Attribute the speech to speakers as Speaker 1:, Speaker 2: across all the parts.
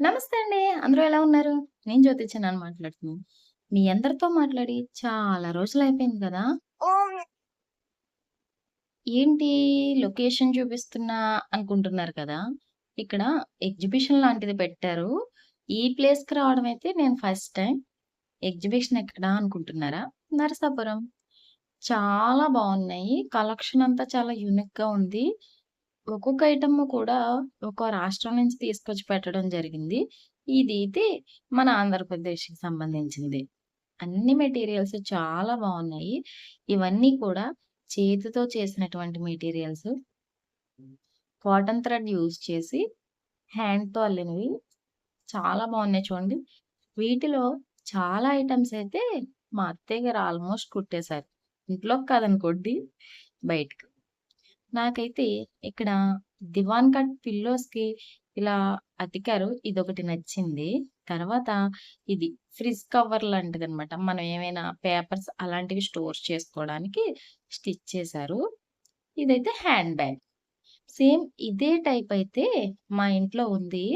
Speaker 1: నమస్తే అండి. అందరూ ఎలా ఉన్నారు? నేను జ్యోతి చిన్నాని మాట్లాడుతున్నాను. మీ అందరితో మాట్లాడి చాలా రోజులయిపోయింది కదా! ఏంటి లొకేషన్ చూపిస్తున్నా అనుకుంటున్నారు కదా! ఇక్కడ ఎగ్జిబిషన్ లాంటిది పెట్టారు. ఈ ప్లేస్‌కి రావడం అయితే నేను ఫస్ట్ టైమ్. ఎగ్జిబిషన్ ఎక్కడ అనుకుంటున్నారా? నరసాపురం. చాలా బావున్నాయి. కలెక్షన్ అంతా చాలా యూనిక్‌గా ఉంది. ఒక్కొక్క ఐటమ్ కూడా ఒక రాష్ట్రం నుంచి తీసుకొచ్చి పెట్టడం జరిగింది. ఇదైతే మన ఆంధ్రప్రదేశ్‌కి సంబంధించింది. అన్ని మెటీరియల్స్ చాలా బాగున్నాయి ఇవన్నీ కూడా చేతితో చేసినటువంటి మెటీరియల్స్. కాటన్ థ్రెడ్ యూజ్ చేసి హ్యాండ్‌తో అల్లినవి. చాలా బాగున్నాయి చూడండి. వీటిలో చాలా ఐటమ్స్ అయితే మా అత్తయ్య గారు ఆల్మోస్ట్ కుట్టేశారు. ఇంట్లోకి కాదనుకోండి బయటకు నాకైతే ఇక్కడ దివాన్ కట్ పిల్లోస్‌కి ఇలా అతికారు. ఇది ఒకటి నచ్చింది. తర్వాత ఇది ఫ్రిజ్ కవర్ లాంటిది అనమాట మనం ఏమైనా పేపర్స్ అలాంటివి స్టోర్ చేసుకోవడానికి స్టిచ్ చేశారు. ఇదైతే హ్యాండ్ బ్యాగ్. సేమ్ ఇదే టైప్ అయితే మా ఇంట్లో ఉంది.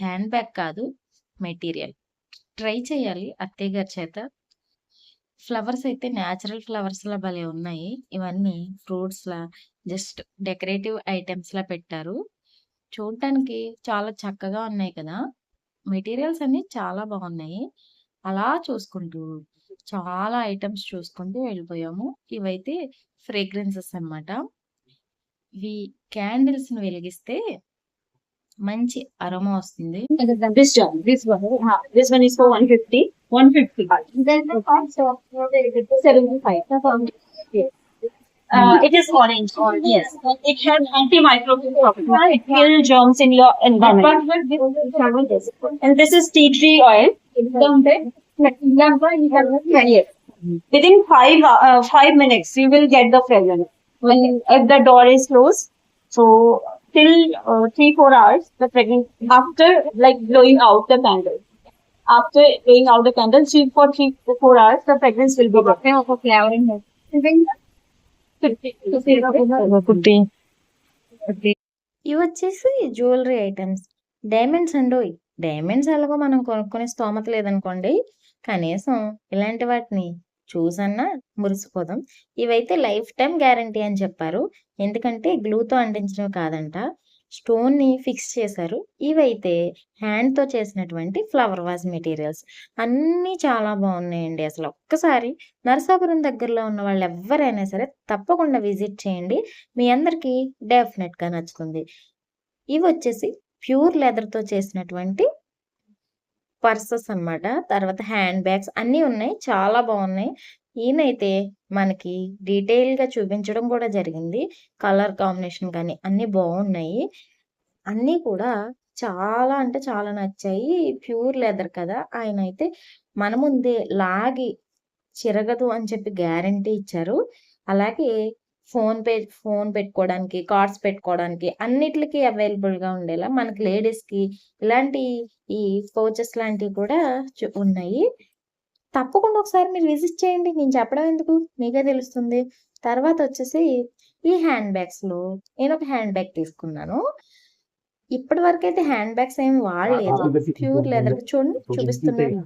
Speaker 1: హ్యాండ్ బ్యాగ్ కాదు మెటీరియల్. ట్రై చేయాలి అత్తయ్య గారి చేత. ఫ్లవర్స్ అయితే నేచురల్ ఫ్లవర్స్‌లా భలే ఉన్నాయి. ఇవన్నీ ఫ్రూట్స్‌లా జస్ట్ డెకరేటివ్ ఐటెమ్స్‌లా పెట్టారు. చూడటానికి చాలా చక్కగా ఉన్నాయి కదా! మెటీరియల్స్ అన్నీ చాలా బాగున్నాయి. అలా చూసుకుంటూ చాలా ఐటమ్స్ చూసుకుంటూ వెళ్ళిపోయాము. ఇవైతే ఫ్రేగ్రెన్సెస్ అన్నమాట. ఇవి క్యాండిల్స్‌ని వెలిగిస్తే మంచి అరోమా వస్తుంది.
Speaker 2: This one, this one. Uh, this one is for 150. 150. Then the cost of 75. Yes. Uh, it is orange. Yes. It has antimicrobial properties. It kills germs in your environment. And this is tea tree oil. Yes. Within five uh, five minutes, you will get the fragrance. When if the door is closed, so till uh, three four hours, the fragrance after like blowing out the candle. After blowing out the candle, three for three four hours, the fragrance will be there. here.
Speaker 1: ఇవి వచ్చేసి jewellery items. Diamonds అండోయ్! Diamonds ఎలాగో మనం కొనుక్కునే స్తోమత లేదనుకోండి. కనీసం ఇలాంటి వాటిని చూసన్నా మురిసిపోదాం. ఇవైతే లైఫ్ టైమ్ గ్యారంటీ అని చెప్పారు. ఎందుకంటే గ్లూతో అంటించినవి కాదంట. స్టోన్‌ని ఫిక్స్ చేశారు. ఇవైతే హ్యాండ్‌తో చేసినటువంటి ఫ్లవర్ వాజ్ మెటీరియల్స్. అన్నీ చాలా బాగున్నాయండి. అసలు ఒక్కసారి నరసాపురం దగ్గరలో ఉన్న వాళ్ళు ఎవరైనా సరే తప్పకుండా విజిట్ చేయండి. మీ అందరికీ డెఫినెట్‌గా నచ్చుతుంది. ఇవి వచ్చేసి ప్యూర్ లెదర్‌తో చేసినటువంటి పర్సెస్ అన్నమాట. తర్వాత హ్యాండ్ బ్యాగ్స్ అన్నీ ఉన్నాయి. చాలా బాగున్నాయి. ఈయనైతే మనకి డీటెయిల్‌గా చూపించడం కూడా జరిగింది. కలర్ కాంబినేషన్ కానీ అన్నీ బాగున్నాయి. అన్నీ కూడా చాలా అంటే చాలా నచ్చాయి. ప్యూర్ లెదర్ కదా! ఆయన అయితే మన ముందే లాగి చిరగదు అని చెప్పి గ్యారంటీ ఇచ్చారు. అలాగే ఫోన్ పే ఫోన్ పెట్టుకోవడానికి, కార్డ్స్ పెట్టుకోవడానికి అన్నిటికీ అవైలబుల్‌గా ఉండేలా మనకి లేడీస్‌కి ఇలాంటి ఈ పౌచెస్ లాంటివి కూడా ఉన్నాయి. తప్పకుండా ఒకసారి మీరు విజిట్ చేయండి. నేను చెప్పడం ఎందుకు? మీకే తెలుస్తుంది. తర్వాత వచ్చేసి ఈ హ్యాండ్ బ్యాగ్స్‌లో నేనొక హ్యాండ్ బ్యాగ్ తీసుకున్నాను. ఇప్పటి వరకైతే హ్యాండ్ బ్యాగ్స్ ఏమి వాడలేదు. ప్యూర్ లెదర్ చూడండి చూపిస్తున్నాను.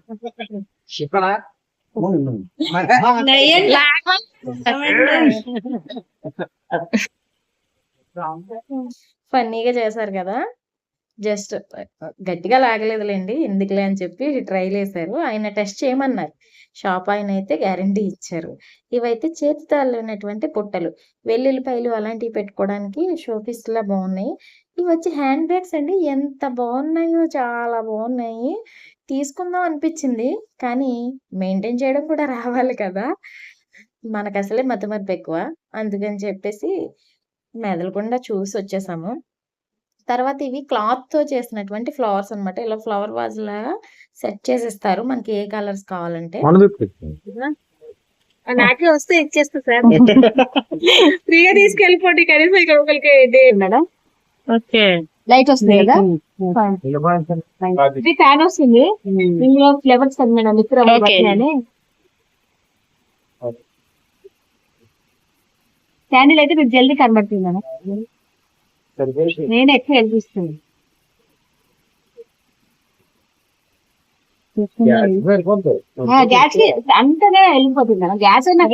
Speaker 1: ఫన్నీగా చేశారు కదా! జస్ట్ గట్టిగా లాగలేదులేండి ఎందుకులే అని చెప్పి ట్రైలేశారు. ఆయన టెస్ట్ చేయమన్నారు. షాప్ ఆయన అయితే గ్యారంటీ ఇచ్చారు. ఇవైతే చేతితో అల్లినటువంటి పుట్టలు వెల్లుల్లిపాయలు అలాంటివి పెట్టుకోవడానికి షోపీస్లా బాగున్నాయి బాగున్నాయి. వచ్చి హ్యాండ్ బ్యాగ్స్ అండి. ఎంత బాగున్నాయో చాలా బాగున్నాయి. తీసుకుందాం అనిపించింది. కానీ మెయింటైన్ చేయడం కూడా రావాలి కదా! మనకసలే ఎక్కువ అందుకని చెప్పేసి మెదలకుండా చూసి వచ్చేసాము తర్వాత ఇవి క్లాత్‌తో చేసినటువంటి ఫ్లవర్స్ అన్నమాట. ఇలా ఫ్లవర్ వాజ్‌లాగా సెట్ చేసిస్తారు. మనకి ఏ కలర్స్ కావాలంటే.
Speaker 2: నాకే వస్తే ఇచ్చేస్తా సార్. ఫ్రీగా తీసుకెళ్ళిపోండి. కనీసం ఇక్కడ ఒకరికి మేడం
Speaker 3: ఓకే.
Speaker 2: లైట్ వస్తుంది కదా? ఇది ఫ్యాన్ వస్తుంది. ఇందులో ఫ్లేవర్స్ అది మేడం. అని క్యాండిల్ అయితే మీకు జల్దీ కనబడుతుంది మేడం నేను గ్యాస్కి అంతనే వెళ్ళిపోతుంది గ్యాస్ అయినా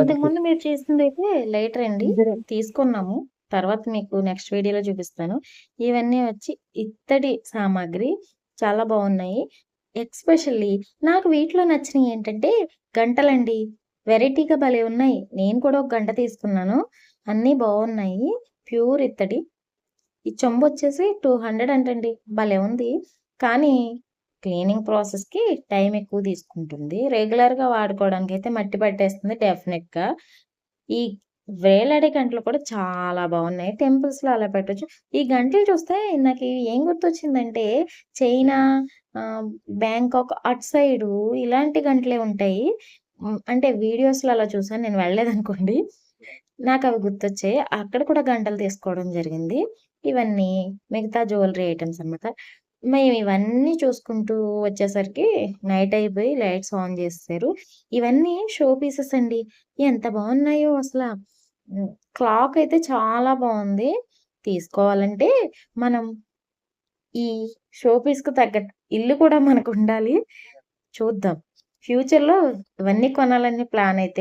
Speaker 1: ఇంతకు ముందు మీరు చేసింది అయితే లైటర్ అండి. తీసుకున్నాము. తర్వాత మీకు నెక్స్ట్ వీడియోలో చూపిస్తాను. ఇవన్నీ వచ్చి ఇత్తడి సామాగ్రి. చాలా బాగున్నాయి. ఎక్స్పెషల్లీ నాకు వీటిలో నచ్చినవి ఏంటంటే గంటలండి. వెరైటీగా భలే ఉన్నాయి. నేను కూడా ఒక గంట తీసుకున్నాను. అన్నీ బాగున్నాయి. ప్యూర్ ఇత్తడి. ఈ చెంబు వచ్చేసి టూ హండ్రెడ్ అంటండి. భలే ఉంది. కానీ క్లీనింగ్ ప్రాసెస్కి టైం ఎక్కువ తీసుకుంటుంది. రెగ్యులర్గా వాడుకోవడానికి అయితే మట్టి పట్టేస్తుంది డెఫినెట్గా ఈ వేలాడే గంటలు కూడా చాలా బాగున్నాయి. టెంపుల్స్లో అలా పెట్టచ్చు. ఈ గంటలు చూస్తే నాకు ఏం గుర్తొచ్చిందంటే చైనా బ్యాంకాక్ అటు సైడు ఇలాంటి గంటలే ఉంటాయి. అంటే వీడియోస్లో అలా చూసాను. నేను వెళ్ళలేదనుకోండి. నాకు అవి గుర్తొచ్చాయి. అక్కడ కూడా గంటలు తీసుకోవడం జరిగింది. ఇవన్నీ మిగతా జ్యువెలరీ ఐటమ్స్ అన్నమాట. మేము ఇవన్నీ చూసుకుంటూ వచ్చేసరికి నైట్ అయిపోయి లైట్స్ ఆన్ చేస్తారు ఇవన్నీ షో పీసెస్ అండి. ఎంత బాగున్నాయో అసలు. క్లాక్ అయితే చాలా బాగుంది. తీసుకోవాలంటే మనం ఈ షో పీస్కు తగ్గట్టు ఇల్లు కూడా మనకు ఉండాలి. చూద్దాం. ఫ్యూచర్లో ఇవన్నీ కొనాలని ప్లాన్ అయితే